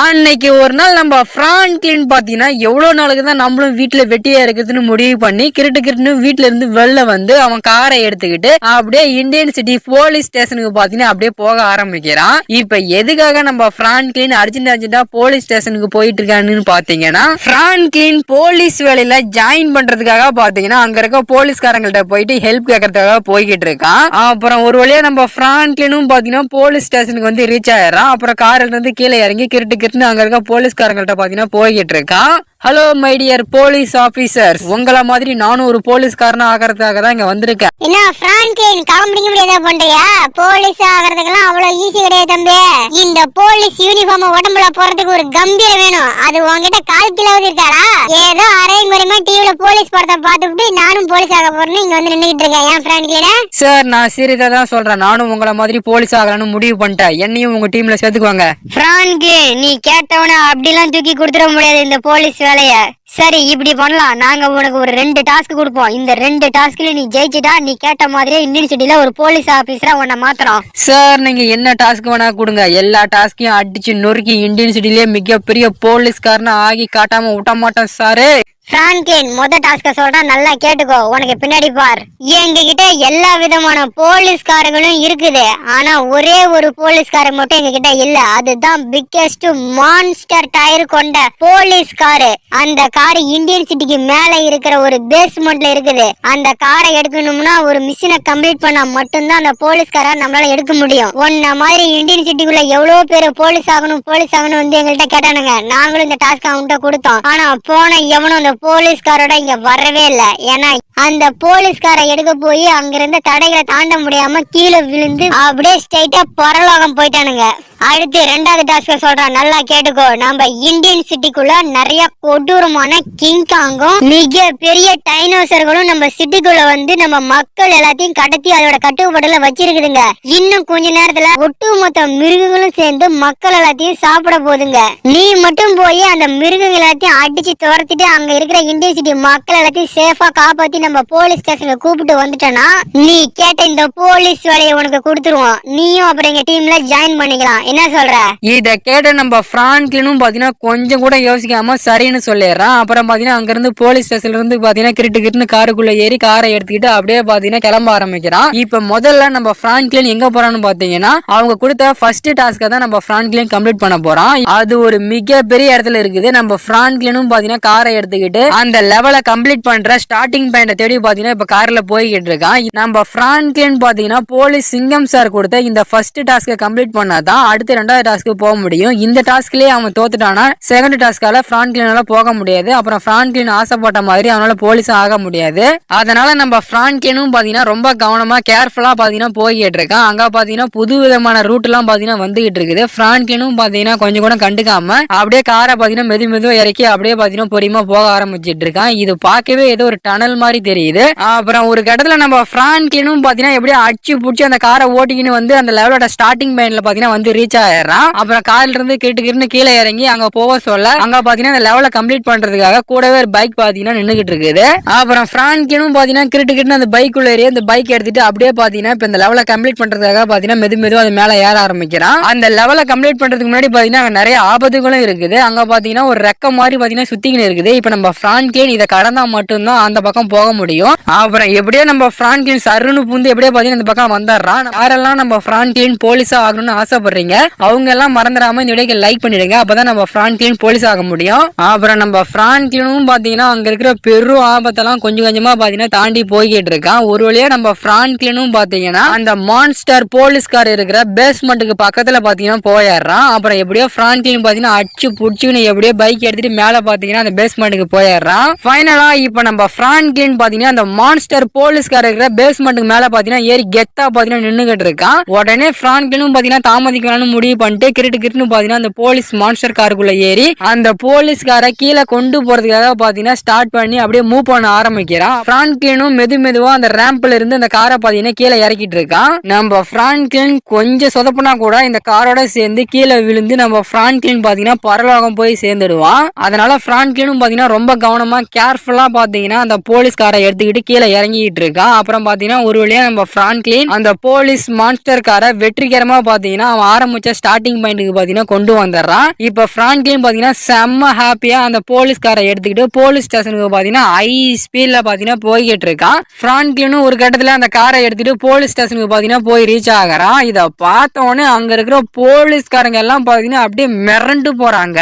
அன்னைக்கு ஒரு நாள் நம்ம பிராங்க்லின் பார்த்தீங்கன்னா எவ்வளோ நாளுக்கு தான் நம்மளும் வீட்டில் வெட்டியா இருக்குதுன்னு முடிவு பண்ணி கிருட்டு கிருட்டுன்னு வீட்டில இருந்து வெளில வந்து அவன் காரை எடுத்துக்கிட்டு அப்படியே இந்தியன் சிட்டி போலீஸ் ஸ்டேஷனுக்கு பார்த்தீங்கன்னா அப்படியே போக ஆரம்பிக்கிறான். இப்போ எதுக்காக நம்ம பிராங்க்லின் அர்ஜென்ட் அர்ஜென்டா போலீஸ் ஸ்டேஷனுக்கு போயிட்டு இருக்கான்னு பார்த்தீங்கன்னா பிராங்க்லின் போலீஸ் வேலையில ஜாயின் பண்றதுக்காக பார்த்தீங்கன்னா அங்க இருக்க போலீஸ்காரங்கள்ட்ட போயிட்டு ஹெல்ப் கேட்கறதுக்காக போய்கிட்டு இருக்கான். அப்புறம் ஒரு வழியா நம்ம பிராங்க்லினும் பார்த்தீங்கன்னா போலீஸ் ஸ்டேஷனுக்கு வந்து ரீச் ஆயிடுறான். அப்புறம் காரில் இருந்து கீழே இறங்கி கிரிட்டு கிருட்டுன்னு அங்க இருக்க போலீஸ்காரங்கள்ட்ட பாத்தீங்கன்னா போய்கிட்டு இருக்கான் hello my dear police officers உங்கள மாதிரி நானும் ஒரு போலீஸ்காரனா ஆகிறதுக்காக தான் இங்க வந்திருக்கேன். என்ன பிரான்கின் காமெடி கிமெடி ஏதாவது பண்றியா போலீஸ் ஆகிறதுக்கெல்லாம் அவ்வளவு ஈஸி கிடையாது தம்பி. இந்த போலீஸ் யூனிஃபார்ம் உடம்புல போறதுக்கு ஒரு கம்பீரம் வேணும். அது உன்கிட்ட கால் கிலோவது இருக்காடா ஏதோ அரை முறைமா டிவில போலீஸ் படத்தை பார்த்துட்டு நானும் போலீஸ் ஆக போறேன்னு இங்க வந்து நின்னுகிட்டு இருக்கேன். ஏன் பிரான்கின சார் நான் சீரியஸா தான் சொல்றேன். நானும் உங்கள மாதிரி போலீஸ் ஆகலாம்னு முடிவு பண்ணிட்டேன். என்னையும் உங்க டீம்ல சேர்த்துக்குவாங்க பிரான்கு நீ கேட்டவன அப்படிலாம் தூக்கி கொடுத்துட முடியாது இந்த போலீஸ் வேலைய. சரி இப்படி பண்ணலாம். நாங்க உனக்கு ஒரு ரெண்டு டாஸ்க் கொடுப்போம். இந்த ரெண்டு டாஸ்க்ல நீ ஜெயிச்சிட்டா நீ கேட்ட மாதிரியே இந்தியன் ஒரு போலீஸ் ஆபீசரா உன்னை மாத்துறோம் சார் நீங்க என்ன டாஸ்க் வேணா கொடுங்க. எல்லா டாஸ்கையும் அடிச்சு நொறுக்கி இந்தியன் சிட்டிலேயே மிகப்பெரிய போலீஸ்காரனா ஆகி காட்டாம விட்ட மாட்டோம் சாரு பிரான்கின் மொத டாஸ்க சொல்றேன் நல்லா கேட்டுக்கோ. உனக்கு பின்னாடி பார். எங்ககிட்ட எல்லா விதமான போலீஸ்காரங்களும் இருக்குது. ஆனா ஒரே ஒரு போலீஸ்காரன் மட்டும் எங்ககிட்ட இல்ல. அதுதான் பிக்கெஸ்ட் மான்ஸ்டர் டயர் கொண்ட போலீஸ் காரு. அந்த கார் இந்தியன் சிட்டிக்கு மேல இருக்கிற ஒரு பேஸ்மெண்ட்ல இருக்குது. அந்த காரை எடுக்கணும்னா ஒரு மிஷினை கம்ப்ளீட் பண்ணா மட்டும்தான் அந்த போலீஸ்கார நம்மளால எடுக்க முடியும். ஒன்ன மாதிரி இந்தியன் சிட்டிக்குள்ள எவ்வளவு பேர் போலீஸ் ஆகணும் போலீஸ் ஆகணும் வந்து எங்கள்கிட்ட கேட்டானுங்க. நாங்களும் இந்த டாஸ்க் அவன்கிட்ட கொடுத்தோம். ஆனா போன எவனும் அந்த போலீஸ்காரோட இங்க வரவே இல்ல. ஏன்னா அந்த போலீஸ்கார எடுக்க போய் அங்கிருந்த தடைகளை தாண்ட முடியாம கீழே விழுந்து அப்படியே ஸ்ட்ரைட்டா பரலோகம் போயிட்டானுங்க. அடுத்து ரெண்டாவது டாஸ்க சொல்றேன் நல்லா கேட்டுக்கோ. நம்ம இந்தியன் சிட்டிக்குள்ள நிறைய கொடூரமான கிங்காங்கும் மிக பெரிய டைனோசர்களும் நம்ம சிட்டிக்குள்ள வந்து நம்ம மக்கள் எல்லாத்தையும் கடத்தி அதோட கட்டுப்பாடுல வச்சிருக்குதுங்க. இன்னும் கொஞ்ச நேரத்துல ஒட்டுமொத்த மிருகங்களும் சேர்ந்து மக்கள் எல்லாத்தையும் சாப்பிட போகுதுங்க. நீ மட்டும் போய் அந்த மிருகங்கள் எல்லாத்தையும் அடிச்சு துரத்திட்டு அங்க இருக்கிற இந்தியன் சிட்டி மக்கள் எல்லாத்தையும் சேஃபா காப்பாத்தி நம்ம போலீஸ் ஸ்டேஷனுக்கு கூப்பிட்டு வந்துட்டனா நீ கேட்ட இந்த போலீஸ் வேலையை உனக்கு கொடுத்துருவோம். நீயும் அப்புறம் எங்க டீம்ல ஜாயின் பண்ணிக்கலாம். என்ன சொல்ற? இத கேட்ட நம்ம பிரான்க்லினும் பாத்தீங்கன்னா கொஞ்சம் கூட யோசிக்காம சரின்னு சொல்லிடுறான். அப்புறம் பாத்தீங்கன்னா அங்க இருந்து போலீஸ் ஸ்டேஷன்ல இருந்து பாத்தீங்கன்னா கிரிட்டு கிட்டுன்னு காருக்குள்ள ஏறி காரை எடுத்துக்கிட்டு அப்படியே பாத்தீங்கன்னா கிளம்ப ஆரம்பிக்கிறான். இப்ப முதல்ல நம்ம பிரான்க்லின் எங்க போறான்னு பாத்தீங்கன்னா அவங்க கொடுத்த ஃபர்ஸ்ட் டாஸ்க தான் நம்ம பிரான்க்லின் கம்ப்ளீட் பண்ண போறான். அது ஒரு மிகப்பெரிய இடத்துல இருக்குது. நம்ம பிரான்க்லினும் பாத்தீங்கன்னா காரை எடுத்துக்கிட்டு அந்த லெவலை கம்ப்ளீட் பண்ற ஸ்டார்டிங் பாயிண்ட தேடி பாத்தீங்கன்னா இப்ப கார்ல போய்கிட்டு இருக்கான். நம்ம பிரான்க்லின் பாத்தீங்கன்னா போலீஸ் சிங்கம் சார் கொடுத்த இந்த ஃபர்ஸ்ட் டாஸ்க கம்ப்ளீட் பண்ணாதான் அடுத்து ரெண்டாவது டாஸ்க்கு போக முடியும். இந்த டாஸ்க்லயே அவன் தோத்துட்டானா செகண்ட் டாஸ்கால பிரான்க்லினால போக முடியாது. அப்புறம் பிரான்க்லின் ஆசைப்பட்ட மாதிரி அவனால போலீஸும் ஆக முடியாது. அதனால நம்ம பிரான்க்லினும் பாத்தீங்கன்னா ரொம்ப கவனமா கேர்ஃபுல்லா பாத்தீங்கன்னா போய்கிட்டு இருக்கான். அங்க பாத்தீங்கன்னா புது விதமான ரூட் எல்லாம் பாத்தீங்கன்னா வந்துகிட்டு இருக்குது. பிரான்க்லினும் பாத்தீங்கன்னா கொஞ்சம் கூட கண்டுக்காம அப்படியே காரை பாத்தீங்கன்னா மெது மெதுவா இறக்கி அப்படியே பாத்தீங்கன்னா பொறியமா போக ஆரம்பிச்சிட்டு இருக்கான். இது பார்க்கவே ஏதோ ஒரு டனல் மாதிரி தெரியுது. அப்புறம் ஒரு கட்டத்துல நம்ம பிரான்க்லினும் பாத்தீங்கன்னா எப்படியோ அடிச்சு பிடிச்சி அந்த காரை ஓட்டிக்கின்னு வந்து அந்த லெவலோட ஸ்டார்டிங் பாயிண்ட்ல பாத்தீங்கன்னா வந்து ரீச் ஆயிடுறான். அப்புறம் கார்ல இருந்து கிட்டு கிட்டு கீழே இறங்கி அங்க போக சொல்ல அங்க பாத்தீங்கன்னா அந்த லெவலை கம்ப்ளீட் பண்றதுக்காக கூடவே ஒரு பைக் பாத்தீங்கன்னா நின்றுகிட்டு இருக்குது. அப்புறம் பிரான்கினும் பாத்தீங்கன்னா கிட்டு கிட்டு அந்த உள்ள ஏறி அந்த பைக் எடுத்துட்டு அப்படியே பாத்தீங்கன்னா இப்ப இந்த லெவலை கம்ப்ளீட் பண்றதுக்காக பாத்தீங்கன்னா மெது மெதுவா அது மேல ஏற ஆரம்பிக்கிறான். அந்த லெவலை கம்ப்ளீட் பண்றதுக்கு முன்னாடி பாத்தீங்கன்னா அங்க நிறைய ஆபத்துகளும் இருக்குது. அங்க பாத்தீங்கன்னா ஒரு ரெக்க மாதிரி பாத்தீங்கன்னா சுத்திக்கின்னு இருக்குது. இப்ப நம்ம பிரான்கின் இதை கடந்தா மட்டும்தான் அந்த பக்கம் போக முடியும். அப்புறம் எப்படியோ நம்ம பிரான்கின் சருன்னு புந்து எப்படியோ பாத்தீங்கன்னா இந்த பக்கம் வந்துடுறான். யாரெல்லாம் நம்ம பிரான்கின் போலீஸா ஆகணும்னு ஆசைப்படுறீங்க அவங்க எல்லாம் மறந்துடாம இந்த வீடியோக்கு லைக் பண்ணிடுங்க. அப்பதான் நம்ம பிரான்க்ளின் போலீஸ் ஆக முடியும். அப்புறம் நம்ம பிரான்க்ளினும் பாத்தீங்கன்னா அங்க இருக்கிற பெரும் ஆபத்தெல்லாம் கொஞ்சம் கொஞ்சமா பாத்தீங்கன்னா தாண்டி போய்கிட்டு இருக்கான். ஒரு வழியா நம்ம பிரான்க்ளினும் பாத்தீங்கன்னா அந்த மான்ஸ்டர் போலீஸ்கார் இருக்கிற பேஸ்மெண்ட்டுக்கு பக்கத்துல பாத்தீங்கன்னா போயிடுறான். அப்புறம் எப்படியோ பிரான்க்ளின் பாத்தீங்கன்னா அடிச்சு புடிச்சுன்னு எப்படியோ பைக் எடுத்துட்டு மேல பாத்தீங்கன்னா அந்த பேஸ்மெண்ட்டுக்கு போயிடுறான். ஃபைனலா இப்ப நம்ம பிரான்க்ளின் பாத்தீங்கன்னா அந்த மான்ஸ்டர் போலீஸ்கார் இருக்கிற பேஸ்மெண்ட்டுக்கு மேல பாத்தீங்கன்னா ஏறி கெத்தா பாத்தீங்கன்னா நின்னுகிட்டு இருக்கான். உடனே பிரான்க்ளினும் பாத்தீங்கன்னா தாமதிக்கிறான்னு முடிவு பண்ணிட்டு கிரிட்டு கிரிட்டுன்னு பாத்தீங்கன்னா அந்த போலீஸ் மான்ஸ்டர் காருக்குள்ள ஏறி அந்த போலீஸ்கார கீழே கொண்டு போறதுக்காக பாத்தீங்கன்னா ஸ்டார்ட் பண்ணி அப்படியே மூவ் பண்ண ஆரம்பிக்கிறான். பிரான்கினும் மெது மெதுவா அந்த ரேம்ப்ல இருந்து அந்த காரை பாத்தீங்கன்னா கீழே இறக்கிட்டு இருக்கான். நம்ம பிரான்கின் கொஞ்சம் சொதப்புனா கூட இந்த காரோட சேர்ந்து கீழே விழுந்து நம்ம பிரான்கின் பாத்தீங்கன்னா பரலோகம் போய் சேர்ந்துடுவான். அதனால பிரான்கினும் பாத்தீங்கன்னா ரொம்ப கவனமா கேர்ஃபுல்லா பாத்தீங்கன்னா அந்த போலீஸ் காரை எடுத்துக்கிட்டு கீழே இறங்கிட்டு இருக்கான். அப்புறம் பாத்தீங்கன்னா ஒரு வழியா நம்ம பிரான்கின் அந்த போலீஸ் மான்ஸ்டர் காரை வெற்றிகரமா பாத்தீங்கன்னா அவன் ஆரம்பிச்ச ஆரம்பிச்ச ஸ்டார்டிங் பாயிண்ட்டுக்கு பாத்தீங்கன்னா கொண்டு வந்துடுறான். இப்ப பிராங்க்லின் பாத்தீங்கன்னா செம்ம ஹாப்பியா அந்த போலீஸ்காரை எடுத்துக்கிட்டு போலீஸ் ஸ்டேஷனுக்கு பாத்தீங்கன்னா ஹை ஸ்பீட்ல பாத்தீங்கன்னா போய்கிட்டு இருக்கான். பிராங்க்லினும் ஒரு கட்டத்துல அந்த காரை எடுத்துட்டு போலீஸ் ஸ்டேஷனுக்கு பாத்தீங்கன்னா போய் ரீச் ஆகுறான். இத பார்த்த உடனே அங்க இருக்கிற போலீஸ்காரங்க எல்லாம் பாத்தீங்கன்னா அப்படியே மிரண்டு போறாங்க.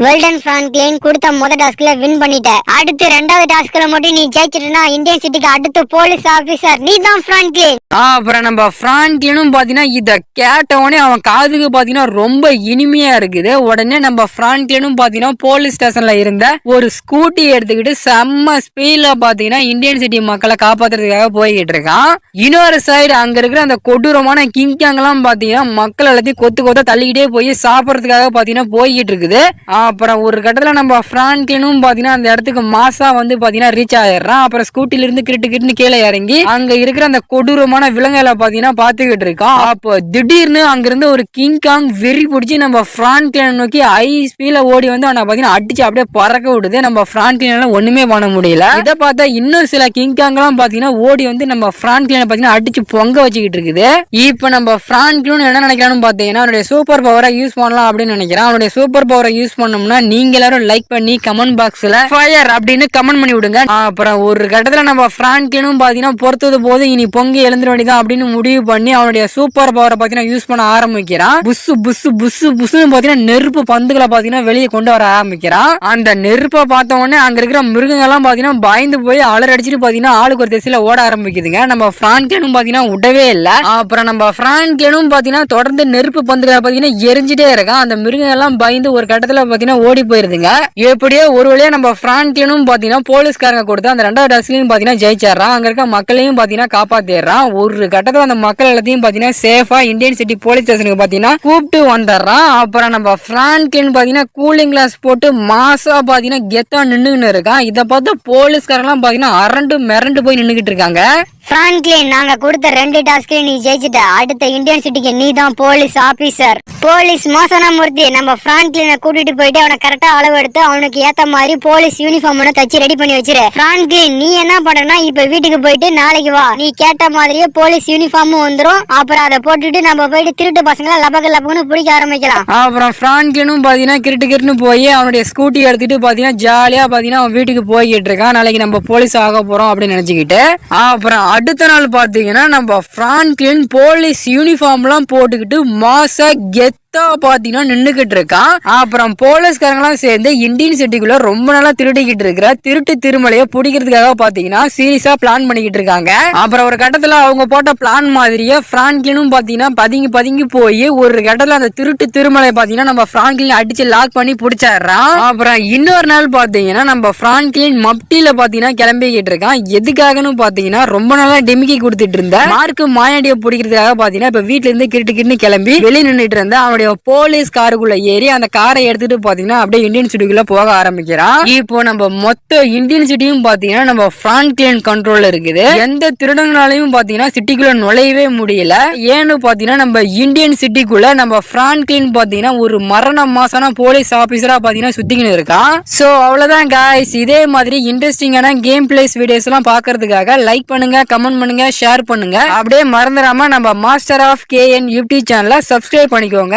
வெல்டன் பிரான்க்லின் கொடுத்த முத டாஸ்க்ல வின் பண்ணிட்ட. அடுத்து ரெண்டாவது டாஸ்க்ல மட்டும் நீ ஜெயிச்சிட்டனா இந்தியன் சிட்டிக்கு அடுத்த போலீஸ் ஆபீசர் நீ தான் பிரான்க்லின் ஆ, அப்புறம் நம்ம பிராங்க்லினும் பாத்தீங்கன்னா இத கேட்ட உடனே அவன் காதுக்கு பாத்தீங்கன்னா ரொம்ப இனிமையா இருக்குது. உடனே நம்ம பிராங்க்லினும் பாத்தீங்கன்னா போலீஸ் ஸ்டேஷன்ல இருந்த ஒரு ஸ்கூட்டி எடுத்துக்கிட்டு செம்ம ஸ்பீட்ல பாத்தீங்கன்னா இந்தியன் சிட்டி மக்களை காப்பாத்துறதுக்காக போய்கிட்டு இருக்கான். இன்னொரு சைடு அங்க இருக்கிற அந்த கொடூரமான கிங்காங் எல்லாம் பாத்தீங்கன்னா மக்கள் எல்லாத்தையும் கொத்து கொத்த தள்ளிக்கிட்டே போய் சாப்பிடறதுக்காக பாத்தீங்கன்னா போய்கிட்டு இருக்குது. அப்புறம் ஒரு கட்டத்துல நம்ம பிராங்க்லினும் பாத்தீங்கன்னா அந்த இடத்துக்கு மாசா வந்து பாத்தீங்கன்னா ரீச் ஆயிடுறான். அப்புறம் ஸ்கூட்டில இருந்து கிரிட்டு கிட்டுன்னு கீழே இறங்கி அங்க இருக்கிற அந்த கொடூரமான விலங்குகளை பாத்தீங்கன்னா பாத்துக்கிட்டு இருக்கான். அப்போ திடீர்னு அங்கிருந்து ஒரு கிங் காங் வெறி பிடிச்சி நம்ம பிராங்க்லின் நோக்கி ஐ ஸ்பீல ஓடி வந்து அவனை பார்த்தீங்கன்னா அடிச்சு அப்படியே பறக்க விடுது. நம்ம ஃப்ரான்க்லினால ஒண்ணுமே பண்ண முடியல. இதை பார்த்தா இன்னும் சில கிங் பார்த்தீங்கன்னா பாத்தீங்கன்னா ஓடி வந்து நம்ம ஃப்ரான்க்லினை பார்த்தீங்கன்னா அடிச்சு பொங்க வச்சுக்கிட்டு இருக்குது. இப்போ நம்ம பிராங்க்லின் என்ன நினைக்கிறான்னு பார்த்தீங்கன்னா அவனுடைய சூப்பர் பவரை யூஸ் பண்ணலாம் அப்படின்னு நினைக்கிறான். அவனுடைய சூப்பர் பவரை யூஸ் பண்ணோம்னா நீங்க எல்லாரும் லைக் பண்ணி கமெண்ட் பாக்ஸ்ல ஃபயர் அப்படின்னு கமெண்ட் பண்ணி விடுங்க. அப்புறம் ஒரு கட்டத்தில் நம்ம ஃப்ரான்க்லினும் பார்த்தீங்கன்னா பொறுத்தது போது இனி பொங்கி எழுந்துட வேண்டியதான் அப்படின்னு முடிவு பண்ணி அவனுடைய சூப்பர் பவரை பார்த்தீங்கன்னா யூஸ் பண்ண ஆரம்பிக்கிறான். புஸ்ஸு புஸ்ஸு புஸ்ஸு புஸ்ஸுன்னு பாத்தீங்கன்னா நெருப்பு பந்துகளை பாத்தீங்கன்னா வெளியே கொண்டு வர ஆரம்பிக்கிறான் அந்த நெருப்பை பார்த்த உடனே அங்க இருக்கிற மிருகங்கள்லாம் பாத்தீங்கன்னா பயந்து போய் அலர் அடிச்சுட்டு பாத்தீங்கன்னா ஆளுக்கு ஒரு திசையில ஓட ஆரம்பிக்குதுங்க. நம்ம பிரான்கேனும் பாத்தீங்கன்னா விடவே இல்ல. அப்புறம் நம்ம பிரான்கேனும் பாத்தீங்கன்னா தொடர்ந்து நெருப்பு பந்துகளை பாத்தீங்கன்னா எரிஞ்சிட்டே இருக்கான். அந்த மிருகங்கள்லாம் பயந்து ஒரு கட்டத்துல பாத்தீங்கன்னா ஓடி போயிருதுங்க. எப்படியோ ஒரு வழியா நம்ம பிரான்கேனும் பாத்தீங்கன்னா போலீஸ்காரங்க கொடுத்து அந்த ரெண்டாவது டஸ்ட்லையும் பாத்தீங்கன்னா ஜெயிச்சிடுறான். அங்க இருக்க மக்களையும் பாத்தீங்கன்னா காப்பாத்திடுறான். ஒரு கட்டத்துல அந்த மக்கள் எல்லாத்தையும் பாத்தீங்கன்னா சேஃபா இந்தியன் சிட்டி போலீஸ் ஸ்டேஷனுக்கு பாத்தீங்கன்னா கூப்பிட்டு வந்துடுறான். அப்புறம் நம்ம பிரான்கின் பாத்தீங்கன்னா கூலிங் கிளாஸ் போட்டு மாசா பாத்தீங்கன்னா கெத்தா நின்றுன்னு இருக்கான். இதை பார்த்து போலீஸ்காரெல்லாம் பாத்தீங்கன்னா அரண்டு மிரண்டு போய் நின்னுகிட்டு இருக்காங்க. பிராங்க்லின் நாங்க கொடுத்த ரெண்டு டாஸ்க் நீ ஜெயிச்சிட்ட. அடுத்த இந்தியன் சிட்டிக்கு நீ தான் போலீஸ் ஆபீசர் போலீஸ் மோசனமூர்த்தி நம்ம பிரான்க்லினை கூட்டிட்டு போயிட்டு அவனை கரெக்டா அளவு எடுத்து அவனுக்கு ஏத்த மாதிரி போலீஸ் யூனிஃபார்ம் ஒன்று தச்சு ரெடி பண்ணி வச்சிரு. பிராங்க்லின் நீ என்ன பண்ணனா இப்ப வீட்டுக்கு போயிட்டு நாளைக்கு வா. நீ கேட்ட மாதிரியே போலீஸ் யூனிஃபார்மும் வந்துரும். அப்புறம் அதை போட்டுட்டு நம்ம போயிட்டு திருட்டு பசங்களை லபக்கு லபக்குன்னு பிடிக்க ஆரம்பிக்கலாம். அப்புறம் பிராங்க்லினும் பாத்தீங்கன்னா கிரிட்டு கிரிட்டுன்னு போய் அவனுடைய ஸ்கூட்டி எடுத்துட்டு பாத்தீங்கன்னா ஜாலியா பாத்தீங்கன்னா அவன் வீட்டுக்கு போய்கிட்டு இருக்கான். நாளைக்கு நம்ம போலீஸ் ஆக போறோம் அப்படின்னு நினைச்சுக்கிட்டு அப்புறம் அடுத்த நாள் பார்த்தீங்கன்னா நம்ம பிரான்கின் போலீஸ் யூனிஃபார்ம்லாம் போட்டுக்கிட்டு மாச கெத் கெத்தா பாத்தீங்கன்னா நின்னுகிட்டு இருக்கான் அப்புறம் போலீஸ்காரங்களாம் சேர்ந்து இந்தியன் சிட்டிக்குள்ள ரொம்ப நாளா திருடிக்கிட்டு இருக்கிற. திருட்டு திருமலையை பிடிக்கிறதுக்காக பாத்தீங்கன்னா சீரியஸா பிளான் பண்ணிக்கிட்டு இருக்காங்க. அப்புறம் ஒரு கட்டத்துல அவங்க போட்ட பிளான் மாதிரியே பிரான்கினும் பாத்தீங்கன்னா பதுங்கி பதுங்கி போய் ஒரு கட்டத்துல அந்த திருட்டு திருமலை பாத்தீங்கன்னா நம்ம பிரான்கிலின் அடிச்சு லாக் பண்ணி பிடிச்சிடுறான். அப்புறம் இன்னொரு நாள் பாத்தீங்கன்னா நம்ம பிரான்கிலின் மப்டியில பாத்தீங்கன்னா கிளம்பிக்கிட்டு இருக்கான். எதுக்காகன்னு பாத்தீங்கன்னா ரொம்ப நாளா டெமிக்கி கொடுத்துட்டு இருந்த. மார்க்கு மாயாண்டியை பிடிக்கிறதுக்காக பாத்தீங்கன்னா இப்ப வீட்டுல இருந்து கிரிட்டு கிட்டு கிளம்பி வெளியே நின்னுட்டு இருந்த. அவனுடைய போலீஸ் காருக்குள்ள ஏறி அந்த காரை எடுத்துட்டு பாத்தீங்கன்னா அப்படியே இந்தியன் சிட்டிக்குள்ள போக ஆரம்பிக்கிறான். இப்போ நம்ம மொத்த இந்தியன் சிட்டியும் பாத்தீங்கன்னா நம்ம பிரான்கிலின் கண்ட்ரோல்ல இருக்குது. எந்த திருடங்களாலையும் பாத்தீங்கன்னா சிட்டிக்குள்ள நுழையவே முடியல. ஏன்னு பாத்தீங்கன்னா நம்ம இந்தியன் சிட்டிக்குள்ள நம்ம பிரான்கிலின் பாத்தீங்கன்னா ஒரு மரண மாசான போலீஸ் ஆபீசரா பாத்தீங்கன்னா சுத்திக்கின்னு இருக்கான். சோ அவ்வளவுதான் காய்ஸ் இதே மாதிரி இன்ட்ரெஸ்டிங்கான கேம் பிளேஸ் வீடியோஸ் எல்லாம் பாக்குறதுக்காக லைக் பண்ணுங்க கமெண்ட் பண்ணுங்க ஷேர் பண்ணுங்க. அப்படியே மறந்துடாம நம்ம மாஸ்டர் ஆஃப் கேஎன் யூடியூப் சேனலை சப்ஸ்கிரைப் பண்ணிக்கோங்க.